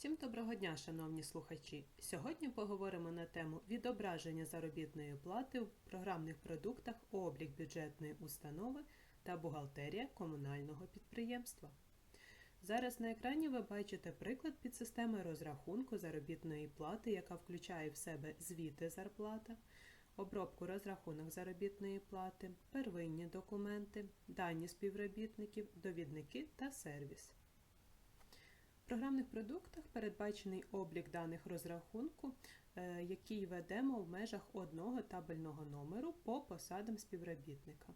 Всім доброго дня, шановні слухачі! Сьогодні поговоримо на тему відображення заробітної плати в програмних продуктах облік бюджетної установи та бухгалтерія комунального підприємства. Зараз на екрані ви бачите приклад підсистеми розрахунку заробітної плати, яка включає в себе звіти зарплата, обробку розрахунок заробітної плати, первинні документи, дані співробітників, довідники та сервіс. Програмних продуктах передбачений облік даних розрахунку, е, який ведемо в межах одного табельного номеру по посадам співробітника.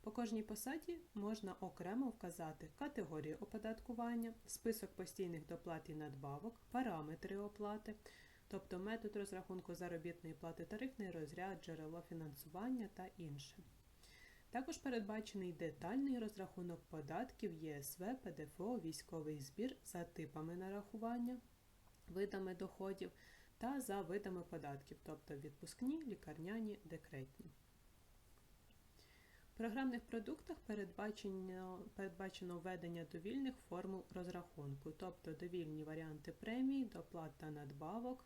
По кожній посаді можна окремо вказати категорію оподаткування, список постійних доплат і надбавок, параметри оплати, тобто метод розрахунку заробітної плати, тарифний розряд, джерело фінансування та інше. Також передбачений детальний розрахунок податків ЄСВ, ПДФО, військовий збір за типами нарахування, видами доходів та за видами податків, тобто відпускні, лікарняні, декретні. В програмних продуктах передбачено, передбачено введення довільних формул розрахунку, тобто довільні варіанти премій, доплат та надбавок,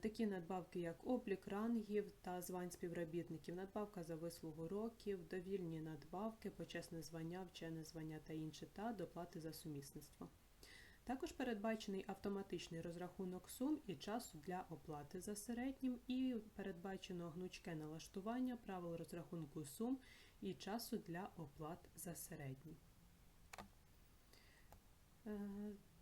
Такі надбавки, як облік рангів та звань співробітників, надбавка за вислугу років, довільні надбавки, почесне звання, вчене звання та інше, та доплати за сумісництво. Також передбачений автоматичний розрахунок сум і часу для оплати за середнім, і передбачено гнучке налаштування правил розрахунку сум і часу для оплат за середнім.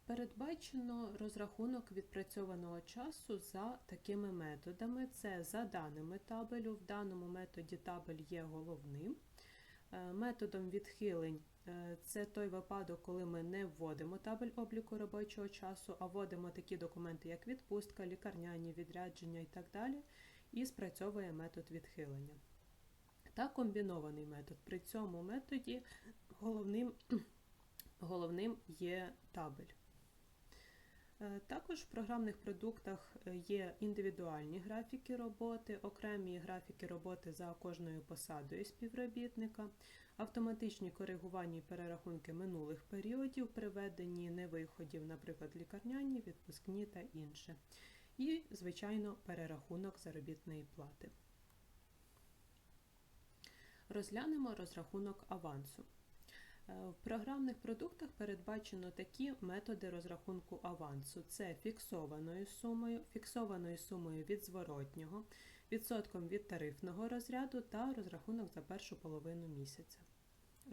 Передбачено розрахунок відпрацьованого часу за такими методами. Це за даними табелю. В даному методі табель є головним. Е, Методом відхилень е, це той випадок, коли ми не вводимо табель обліку робочого часу, а вводимо такі документи, як відпустка, лікарняні відрядження і так далі, і спрацьовує метод відхилення. Та комбінований метод. При цьому методі головним, головним є табель. Е, Також в програмних продуктах е, є індивідуальні графіки роботи, окремі графіки роботи за кожною посадою співробітника, автоматичні коригування і перерахунки минулих періодів, приведені невиходів, наприклад, лікарняні, відпускні та інше. І, звичайно, перерахунок заробітної плати. Розглянемо розрахунок авансу. Е, В програмних продуктах передбачено такі методи розрахунку авансу: це фіксованою сумою, фіксованою сумою від зворотнього, відсотком від тарифного розряду та розрахунок за першу половину місяця.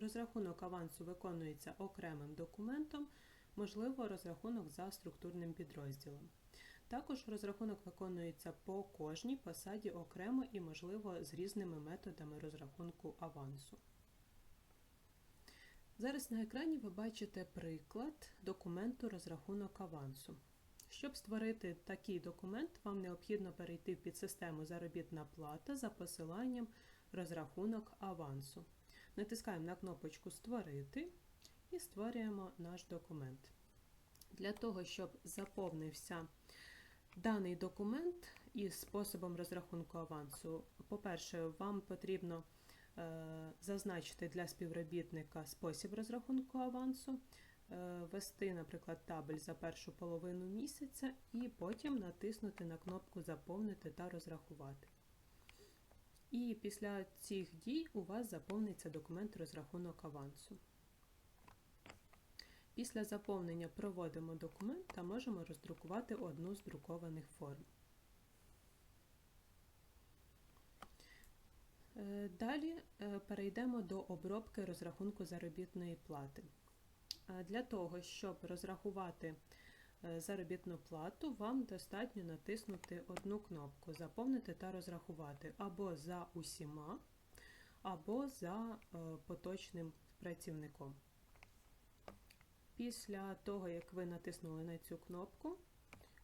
Розрахунок авансу виконується окремим документом, можливо, розрахунок за структурним підрозділом. Також розрахунок виконується по кожній посаді окремо і, можливо, з різними методами розрахунку авансу. Зараз на екрані ви бачите приклад документу розрахунок авансу. Щоб створити такий документ, вам необхідно перейти в підсистему Заробітна плата за посиланням розрахунок авансу. Натискаємо на кнопочку Створити і створюємо наш документ. Для того, щоб заповнився даний документ із способом розрахунку авансу, по-перше, вам потрібно зазначити для співробітника спосіб розрахунку авансу, е, ввести, наприклад, табель за першу половину місяця і потім натиснути на кнопку Заповнити та розрахувати. І після цих дій у вас заповниться документ розрахунок авансу. Після заповнення проводимо документ та можемо роздрукувати одну з друкованих форм. Далі е, перейдемо до обробки розрахунку заробітної плати. Е, Для того, щоб розрахувати заробітну плату, вам достатньо натиснути одну кнопку Заповнити та розрахувати або за усіма, або за поточним працівником. Після того, як ви натиснули на цю кнопку,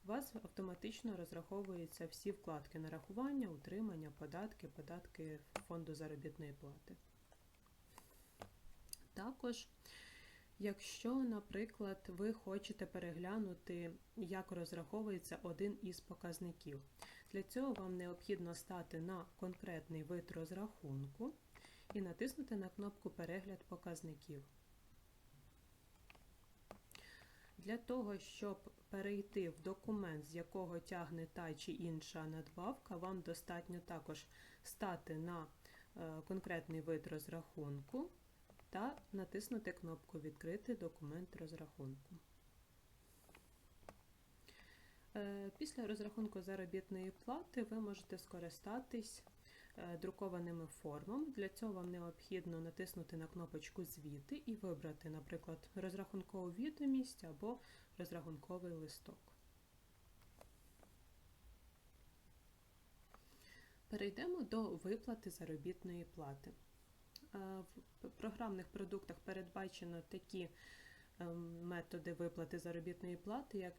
у вас автоматично розраховуються всі вкладки нарахування, утримання, податки, податки фонду заробітної плати. Також, якщо, наприклад, ви хочете переглянути, як розраховується один із показників, для цього вам необхідно стати на конкретний вид розрахунку і натиснути на кнопку Перегляд показників. Для того, щоб перейти в документ, з якого тягне та чи інша надбавка, вам достатньо також стати на е, конкретний вид розрахунку та натиснути кнопку Відкрити документ розрахунку. Е, Після розрахунку заробітної плати ви можете скористатись друкованими формами. Для цього вам необхідно натиснути на кнопочку Звіти і вибрати, наприклад, розрахункову відомість або розрахунковий листок. Перейдемо до виплати заробітної плати. Е, В програмних продуктах передбачено такі ем, методи виплати заробітної плати, як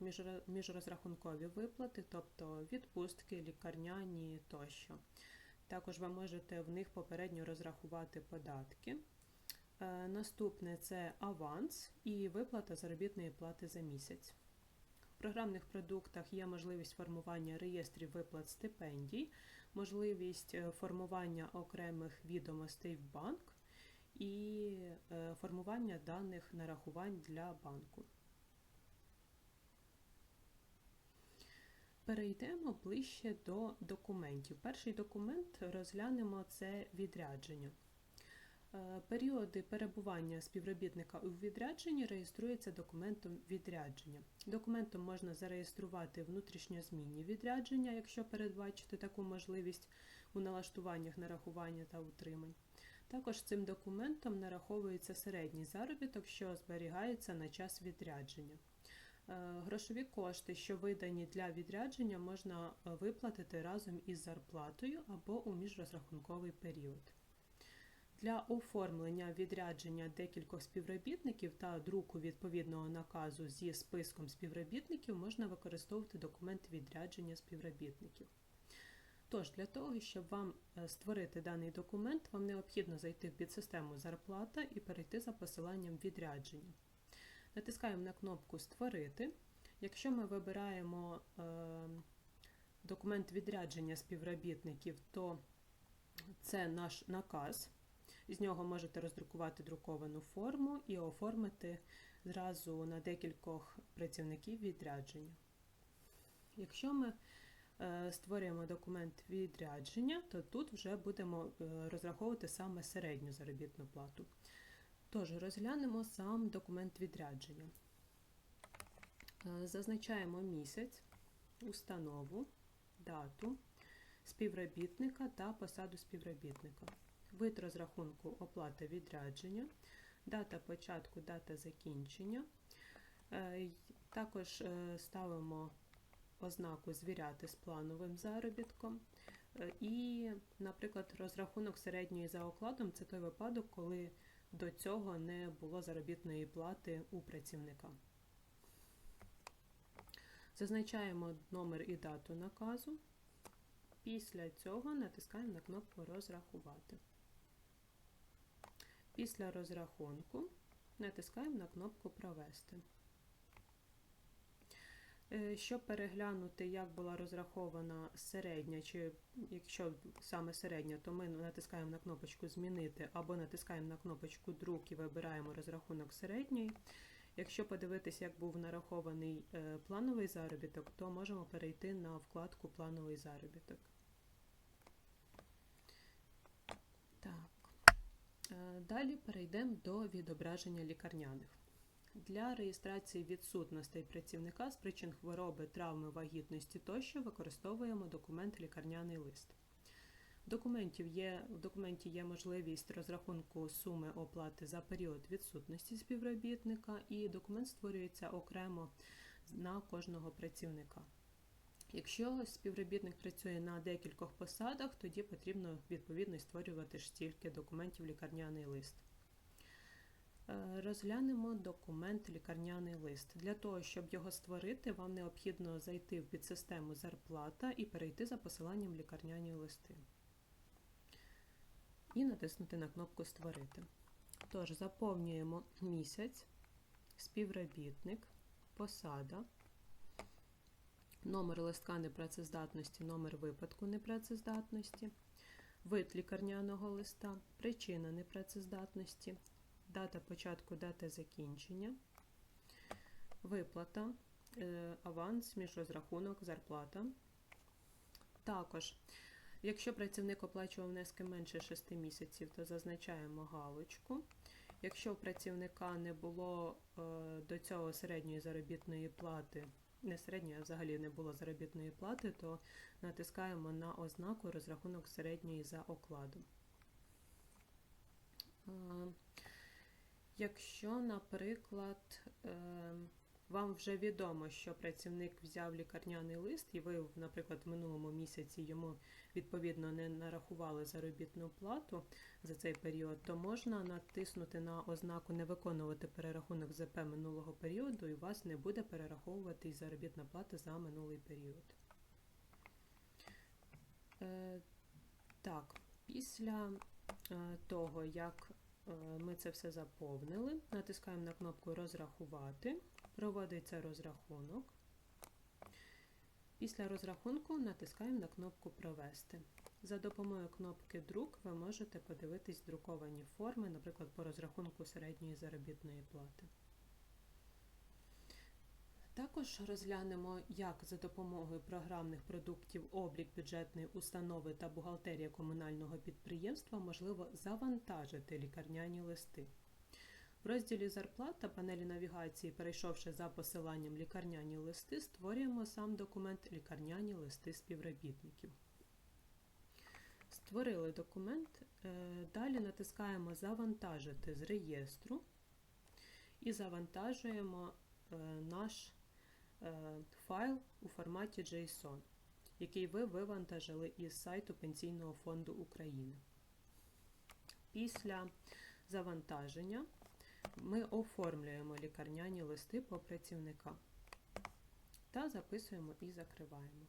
міжрозрахункові виплати, тобто відпустки, лікарняні тощо. Також ви можете в них попередньо розрахувати податки. Е, Наступне це аванс і виплата заробітної плати за місяць. В програмних продуктах є можливість формування реєстрів виплат стипендій, можливість е, формування окремих відомостей в банк і е, формування даних нарахувань для банку. Перейдемо ближче до документів. Перший документ розглянемо це відрядження. Е, Періоди перебування співробітника у відрядженні реєструються документом відрядження. Документом можна зареєструвати внутрішньозмінні відрядження, якщо передбачити таку можливість у налаштуваннях нарахування та утримань. Також цим документом нараховується середній заробіток, що зберігається на час відрядження. Е, Грошові кошти, що видані для відрядження, можна е, виплатити разом із зарплатою або у міжрозрахунковий період. Для оформлення відрядження декількох співробітників та друку відповідного наказу зі списком співробітників можна використовувати документ відрядження співробітників. Тож, для того, щоб вам е, створити даний документ, вам необхідно зайти в підсистему Зарплата і перейти за посиланням відрядження. Натискаємо на кнопку Створити. Якщо ми вибираємо е, документ відрядження співробітників, то це наш наказ. З нього можете роздрукувати друковану форму і оформити зразу на декількох працівників відрядження. Якщо ми е, створюємо документ відрядження, то тут вже будемо е, розраховувати саме середню заробітну плату. Тож, розглянемо сам документ відрядження. Е, Зазначаємо місяць, установу, дату, співробітника та посаду співробітника. Вид розрахунку оплата відрядження, дата початку, дата закінчення. Е, Також е, ставимо ознаку звіряти з плановим заробітком. І, наприклад, розрахунок середньої за окладом це той випадок, коли до цього не було заробітної плати у працівника. Зазначаємо номер і дату наказу. Після цього натискаємо на кнопку Розрахувати. Після розрахунку натискаємо на кнопку Провести. Е, Щоб переглянути, як була розрахована середня, чи якщо саме середня, то ми натискаємо на кнопочку Змінити або натискаємо на кнопочку Друк і вибираємо розрахунок середньої. Якщо подивитися, як був нарахований е, плановий заробіток, то можемо перейти на вкладку Плановий заробіток. Так. Е, Далі перейдемо до відображення лікарняних. Для реєстрації відсутностей працівника з причин хвороби, травми, вагітності тощо використовуємо документ лікарняний лист. Документів є, в документі є можливість розрахунку суми оплати за період відсутності співробітника, і документ створюється окремо на кожного працівника. Якщо співробітник працює на декількох посадах, тоді потрібно відповідно створювати ж стільки документів лікарняний лист. Е, Розглянемо документ лікарняний лист. Для того, щоб його створити, вам необхідно зайти в підсистему зарплата і перейти за посиланням лікарняні листи. І натиснути на кнопку Створити. Тож, заповнюємо місяць, співробітник, посада, номер листка непрацездатності, номер випадку непрацездатності, вид лікарняного листа, причина непрацездатності, дата початку, дата закінчення, виплата, е, аванс, міжрозрахунок, зарплата. Також, якщо працівник оплачував внески менше 6 місяців, то зазначаємо галочку. Якщо у працівника не було е, до цього середньої заробітної плати, не середньої, а взагалі не було заробітної плати, то натискаємо на ознаку розрахунок середньої за окладом. Якщо, наприклад, е, вам вже відомо, що працівник взяв лікарняний лист, і ви, наприклад, в минулому місяці йому відповідно не нарахували заробітну плату за цей період, то можна натиснути на ознаку не виконувати перерахунок ЗП минулого періоду, і у вас не буде перераховуватись заробітна плата за минулий період. Е, Так, після е, того, як ми це все заповнили, натискаємо на кнопку Розрахувати, проводиться розрахунок. Після розрахунку натискаємо на кнопку Провести. За допомогою кнопки Друк ви можете подивитись друковані форми, наприклад, по розрахунку середньої заробітної плати. Також розглянемо, як за допомогою програмних продуктів облік бюджетної установи та бухгалтерія комунального підприємства можливо завантажити лікарняні листи. В розділі Зарплат та панелі навігації, перейшовши за посиланням лікарняні листи, створюємо сам документ Лікарняні листи співробітників. Створили документ, е, далі натискаємо Завантажити з реєстру і завантажуємо е, наш файл у форматі JSON, який ви вивантажили із сайту Пенсійного фонду України. Після завантаження ми оформлюємо лікарняні листи по працівникам та записуємо і закриваємо.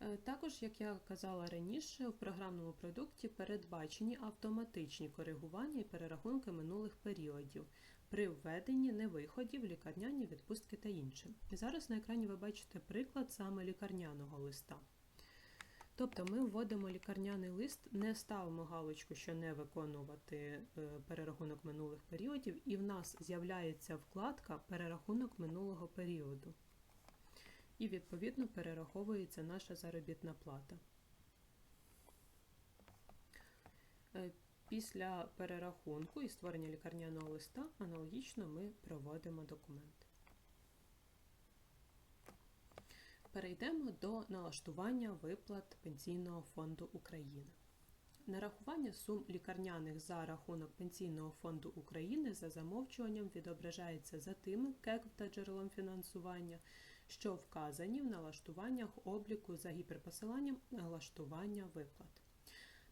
Е, Також, як я казала раніше, в програмному продукті передбачені автоматичні коригування і перерахунки минулих періодів при введенні невиходів, лікарняні відпустки та інше. І зараз на екрані ви бачите приклад саме лікарняного листа. Тобто ми вводимо лікарняний лист, не ставимо галочку, що не виконувати е, перерахунок минулих періодів, і в нас з'являється вкладка Перерахунок минулого періоду. І, відповідно, перераховується наша заробітна плата. Після перерахунку і створення лікарняного листа аналогічно ми проводимо документ. Перейдемо до налаштування виплат Пенсійного фонду України. Нарахування сум лікарняних за рахунок Пенсійного фонду України за замовчуванням відображається за тими КЕК та джерелом фінансування, що вказані в налаштуваннях обліку за гіперпосиланням налаштування виплат.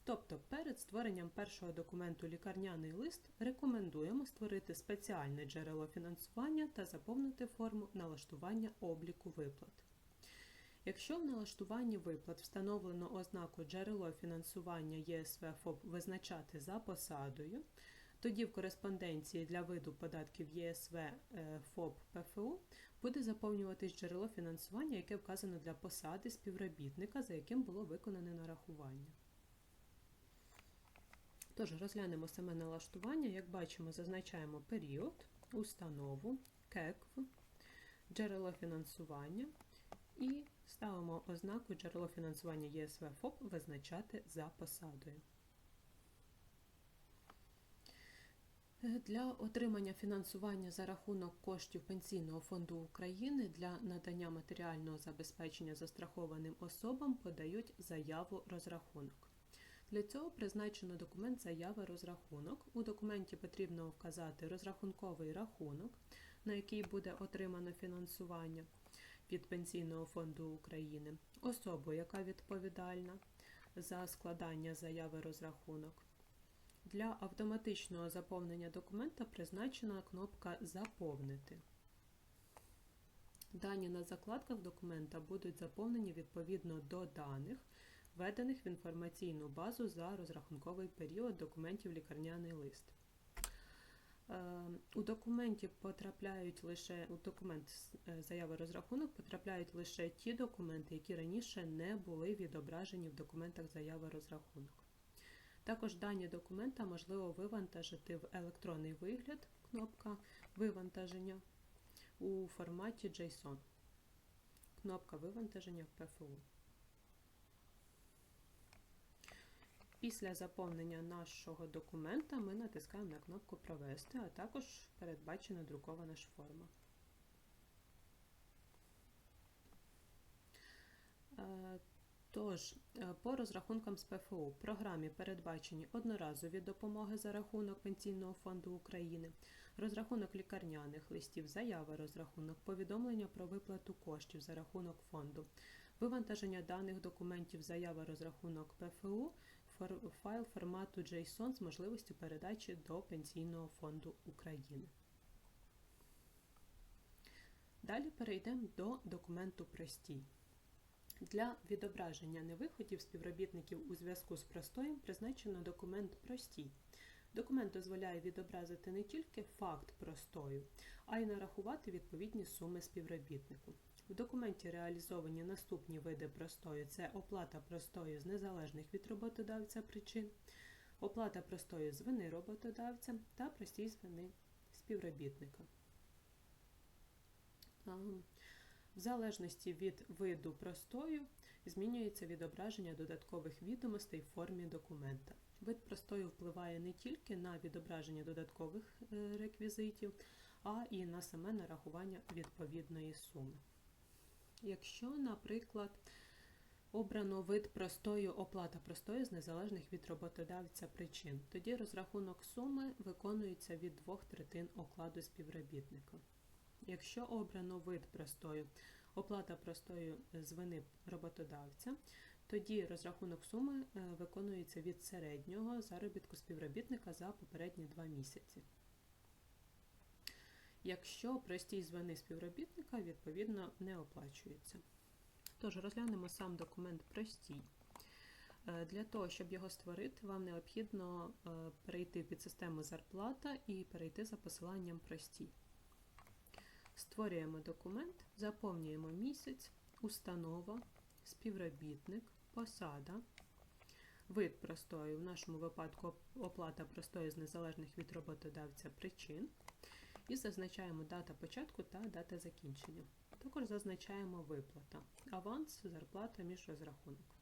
Тобто перед створенням першого документу лікарняний лист рекомендуємо створити спеціальне джерело фінансування та заповнити форму налаштування обліку виплат. Якщо в налаштуванні виплат встановлено ознаку джерело фінансування ЄСВ ФОП визначати за посадою, тоді в кореспонденції для виду податків ЄСВ е, ФОП ПФУ буде заповнюватись джерело фінансування, яке вказано для посади співробітника, за яким було виконане нарахування. Тож розглянемо саме налаштування. Як бачимо, зазначаємо період, установу, КЕКВ, джерело фінансування і ставимо ознаку джерело фінансування ЄСВ ФОП визначати за посадою. Для отримання фінансування за рахунок коштів Пенсійного фонду України для надання матеріального забезпечення застрахованим особам подають заяву розрахунок. Для цього призначено документ заяви розрахунок. У документі потрібно вказати розрахунковий рахунок, на який буде отримано фінансування від Пенсійного фонду України, особу, яка відповідальна за складання заяви розрахунок. Для автоматичного заповнення документа призначена кнопка Заповнити. Дані на закладках документа будуть заповнені відповідно до даних, введених в інформаційну базу за розрахунковий період документів лікарняний лист. Е, У документі потрапляють лише у документ е, заяви розрахунок потрапляють лише ті документи, які раніше не були відображені в документах заяви розрахунок. Також дані документа можливо вивантажити в електронний вигляд, кнопка вивантаження у форматі JSON. Кнопка вивантаження в ПФУ. Після заповнення нашого документа ми натискаємо на кнопку Провести, а також передбачена друкована ж форма. Е, Тож, е, по розрахункам з ПФУ в програмі передбачені одноразові допомоги за рахунок Пенсійного фонду України, розрахунок лікарняних листів, заява розрахунок, повідомлення про виплату коштів за рахунок фонду, вивантаження даних документів, заява розрахунок ПФУ, файл формату JSON з можливістю передачі до Пенсійного фонду України. Далі перейдемо до документу простій. Для відображення невиходів співробітників у зв'язку з простоєм призначено документ простій. Документ дозволяє відобразити не тільки факт простою, а й нарахувати відповідні суми співробітнику. В документі реалізовані наступні види простою: це оплата простою з незалежних від роботодавця причин, оплата простою з вини роботодавця та простій з вини співробітника. В залежності від виду простою змінюється відображення додаткових відомостей в формі документа. Вид простою впливає не тільки на відображення додаткових е, реквізитів, а і на саме нарахування відповідної суми. Якщо, наприклад, обрано вид простою оплата простою з незалежних від роботодавця причин, тоді розрахунок суми виконується від двох третин окладу співробітника. Якщо обрано вид простою оплата простою з вини роботодавця, тоді розрахунок суми е, виконується від середнього заробітку співробітника за попередні два місяці. Якщо простій з співробітника, відповідно, не оплачується. Тож розглянемо сам документ простій. Е, Для того, щоб його створити, вам необхідно е, перейти в підсистему зарплата і перейти за посиланням простій. Створюємо документ, заповнюємо місяць, установа, співробітник, посада, вид простою, в нашому випадку оплата простої з незалежних від роботодавця причин. І зазначаємо дата початку та дата закінчення. Також зазначаємо виплата, аванс, зарплата, міжрозрахунок.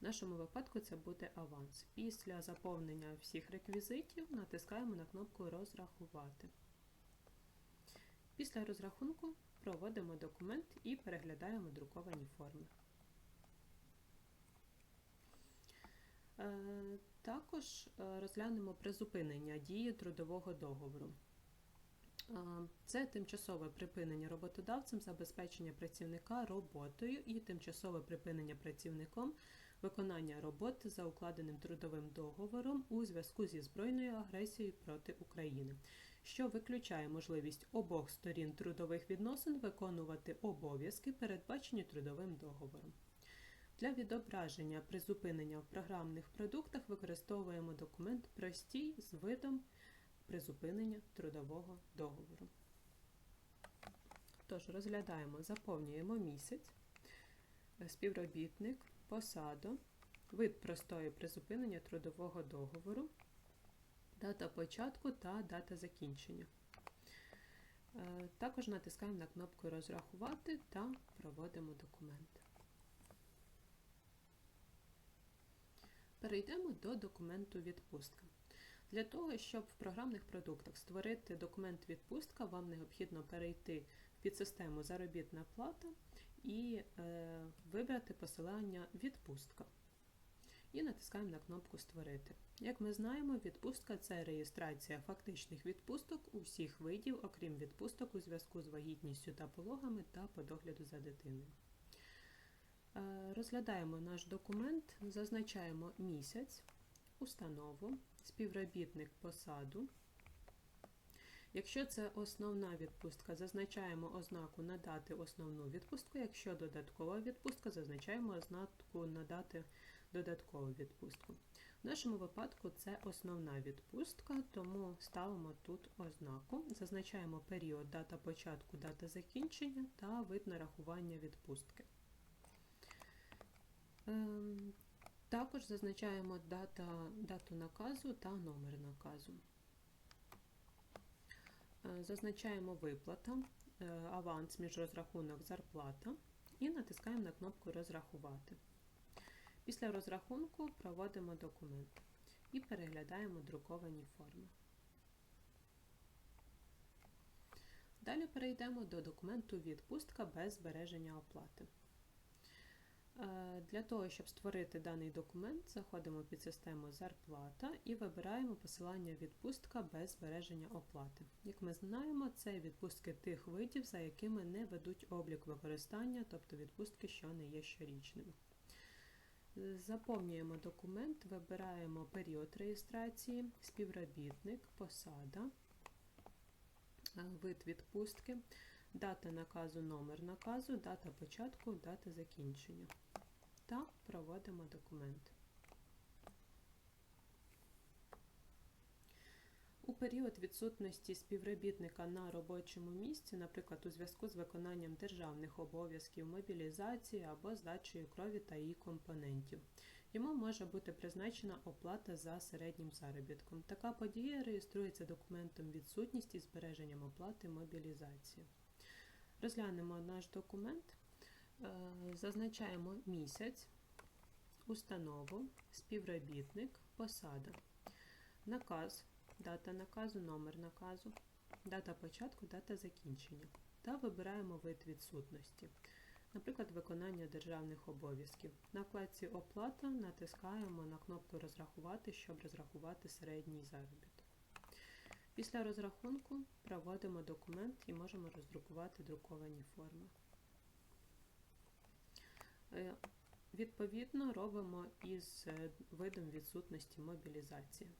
В нашому випадку це буде аванс. Після заповнення всіх реквізитів натискаємо на кнопку Розрахувати. Після розрахунку проводимо документ і переглядаємо друковані форми. Також е, розглянемо призупинення дії трудового договору. Е, Це тимчасове припинення роботодавцем забезпечення працівника роботою і тимчасове припинення працівником виконання роботи за укладеним трудовим договором у зв'язку зі збройною агресією проти України, що виключає можливість обох сторін трудових відносин виконувати обов'язки, передбачені трудовим договором. Для відображення призупинення в програмних продуктах використовуємо документ простій з видом призупинення трудового договору. Тож розглядаємо, заповнюємо місяць, співробітник, посаду, вид простої призупинення трудового договору, дата початку та дата закінчення. Е, Також натискаємо на кнопку Розрахувати та проводимо документ. Перейдемо до документу відпустка. Для того, щоб в програмних продуктах створити документ відпустка, вам необхідно перейти в підсистему Заробітна плата і е, вибрати посилання Відпустка. І натискаємо на кнопку Створити. Як ми знаємо, відпустка це реєстрація фактичних відпусток усіх видів, окрім відпусток у зв'язку з вагітністю та пологами та по догляду за дитиною. Е, Розглядаємо наш документ, зазначаємо місяць, установу, співробітник посаду. Якщо це основна відпустка, зазначаємо ознаку надати основну відпустку. Якщо додаткова відпустка, зазначаємо ознаку надати додаткову відпустку. В нашому випадку це основна відпустка, тому ставимо тут ознаку, зазначаємо період, дата початку, дата закінчення та вид нарахування відпустки. Також зазначаємо дата, дату наказу та номер наказу. Е, Зазначаємо виплата, е, аванс між розрахунок зарплата і натискаємо на кнопку Розрахувати. Після розрахунку проводимо документ і переглядаємо друковані форми. Далі перейдемо до документу відпустка без збереження оплати. Е, Для того, щоб створити даний документ, заходимо під систему Зарплата і вибираємо посилання відпустка без збереження оплати. Як ми знаємо, це відпустки тих видів, за якими не ведуть облік використання, тобто відпустки, що не є щорічними. Заповнюємо документ, вибираємо період реєстрації, співробітник, посада, вид відпустки, дата наказу, номер наказу, дата початку, дата закінчення. Та проводимо документ. У період відсутності співробітника на робочому місці, наприклад, у зв'язку з виконанням державних обов'язків, мобілізації або здачею крові та її компонентів, йому може бути призначена оплата за середнім заробітком. Така подія реєструється документом відсутність із збереженням оплати мобілізації. Розглянемо наш документ. Е, Зазначаємо місяць, установу, співробітник, посада, наказ, дата наказу, номер наказу, дата початку, дата закінчення та вибираємо вид відсутності, наприклад, виконання державних обов'язків. На вкладці Оплата натискаємо на кнопку Розрахувати, щоб розрахувати середній заробіток. Після розрахунку проводимо документ і можемо роздрукувати друковані форми. Е, Відповідно, робимо із е, видом відсутності мобілізації.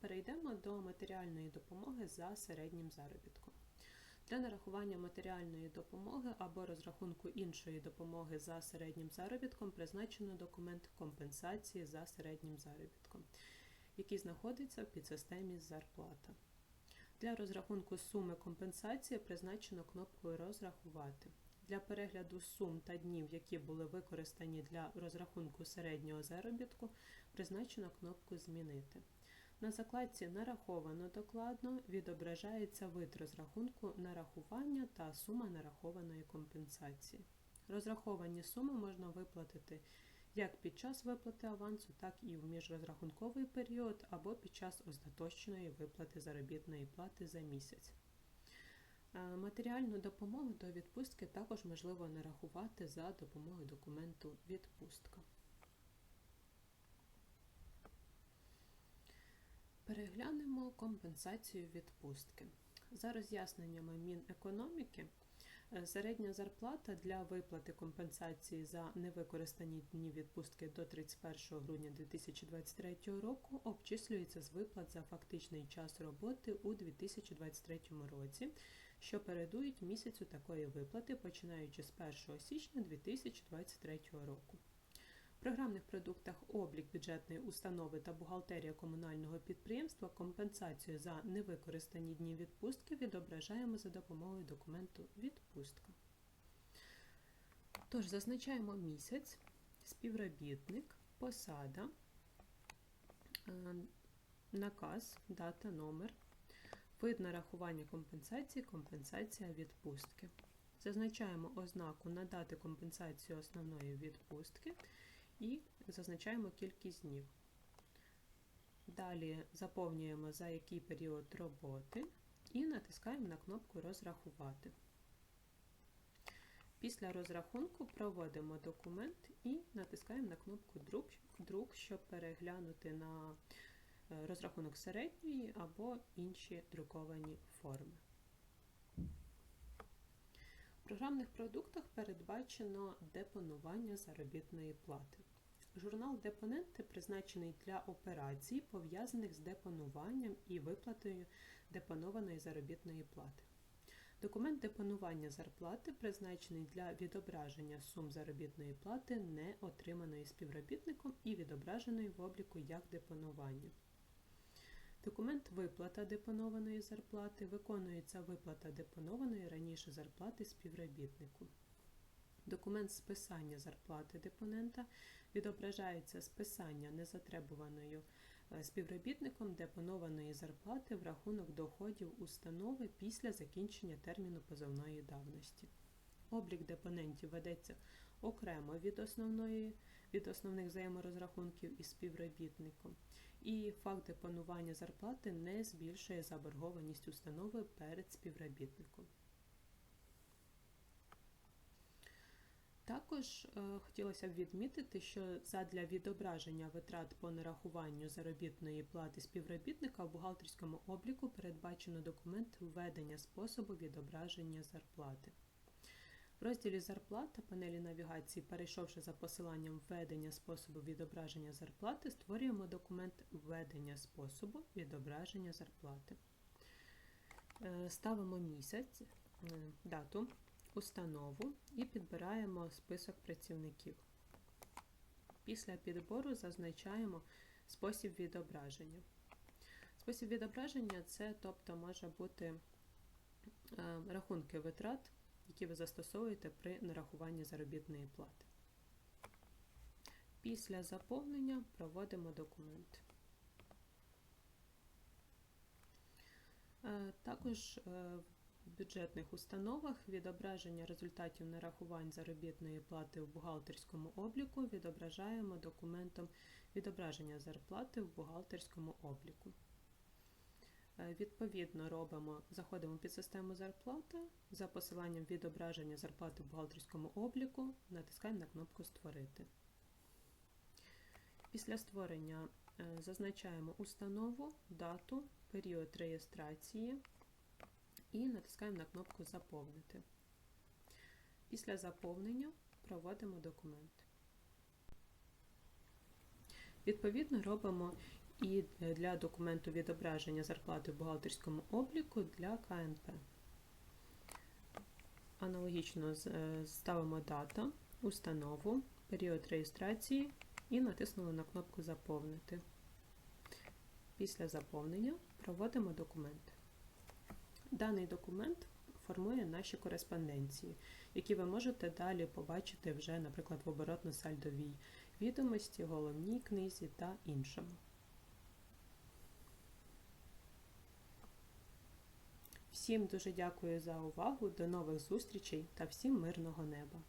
Перейдемо до матеріальної допомоги за середнім заробітком. Для нарахування матеріальної допомоги або розрахунку іншої допомоги за середнім заробітком призначено документ компенсації за середнім заробітком, який знаходиться в підсистемі зарплата. Для розрахунку суми компенсації призначено кнопкою Розрахувати. Для перегляду сум та днів, які були використані для розрахунку середнього заробітку, призначено кнопку Змінити. На закладці Нараховано докладно відображається вид розрахунку нарахування та сума нарахованої компенсації. Розраховані суми можна виплатити як під час виплати авансу, так і в міжрозрахунковий період або під час остаточної виплати заробітної плати за місяць. Е, Матеріальну допомогу до відпустки також можливо нарахувати за допомогою документу відпустка. Переглянемо компенсацію відпустки. За роз'ясненнями Мінекономіки, середня зарплата для виплати компенсації за невикористані дні відпустки до 31 грудня 2023 року обчислюється з виплат за фактичний час роботи у 2023 році, що передують місяцю такої виплати, починаючи з 1 січня 2023 року. Програмних продуктах облік бюджетної установи та бухгалтерія комунального підприємства компенсацію за невикористані дні відпустки відображаємо за допомогою документу відпустка. Тож зазначаємо місяць, співробітник, посада, е, наказ, дата, номер, вид нарахування компенсації, компенсація відпустки. Зазначаємо ознаку надати компенсацію основної відпустки і зазначаємо кількість днів. Далі заповнюємо за який період роботи і натискаємо на кнопку Розрахувати. Після розрахунку проводимо документ і натискаємо на кнопку Друк, щоб переглянути на е, розрахунок середньої або інші друковані форми. В програмних продуктах передбачено депонування заробітної плати. Журнал Депоненти призначений для операцій, пов'язаних з депонуванням і виплатою депонованої заробітної плати. Документ депонування зарплати призначений для відображення сум заробітної плати, не отриманої співробітником і відображеної в обліку як депонування. Документ виплата депонованої зарплати виконується виплата депонованої раніше зарплати співробітнику. Документ списання зарплати депонента відображається списання незатребуваною е, співробітником депонованої зарплати в рахунок доходів установи після закінчення терміну позовної давності. Облік депонентів ведеться окремо від основної від основних взаєморозрахунків із співробітником, і факт депонування зарплати не збільшує заборгованість установи перед співробітником. Також е, хотілося б відмітити, що задля відображення витрат по нарахуванню заробітної плати співробітника в бухгалтерському обліку передбачено документ введення способу відображення зарплати. В розділі Зарплата панелі навігації, перейшовши за посиланням введення способу відображення зарплати, створюємо документ введення способу відображення зарплати. Е, Ставимо місяць, е, дату, установу і підбираємо список працівників. Після підбору зазначаємо спосіб відображення. Спосіб відображення це, тобто, може бути е, рахунки витрат які ви застосовуєте при нарахуванні заробітної плати. Після заповнення проводимо документ. Е, Також е, в бюджетних установах відображення результатів нарахувань заробітної плати в бухгалтерському обліку відображаємо документом відображення зарплати в бухгалтерському обліку. Е, Відповідно, робимо, заходимо під систему зарплата за посиланням відображення зарплати в бухгалтерському обліку, натискаємо на кнопку Створити. Після створення е, зазначаємо установу, дату, період реєстрації і натискаємо на кнопку Заповнити. Після заповнення проводимо документ. Відповідно, робимо і для документу відображення зарплати в бухгалтерському обліку для КНП. Аналогічно е, ставимо дата, установу, період реєстрації і натиснули на кнопку Заповнити. Після заповнення проводимо документ. Даний документ формує наші кореспонденції, які ви можете далі побачити вже, наприклад, в оборотно-сальдовій відомості, головній книзі та іншому. Всім дуже дякую за увагу, до нових зустрічей та всім мирного неба!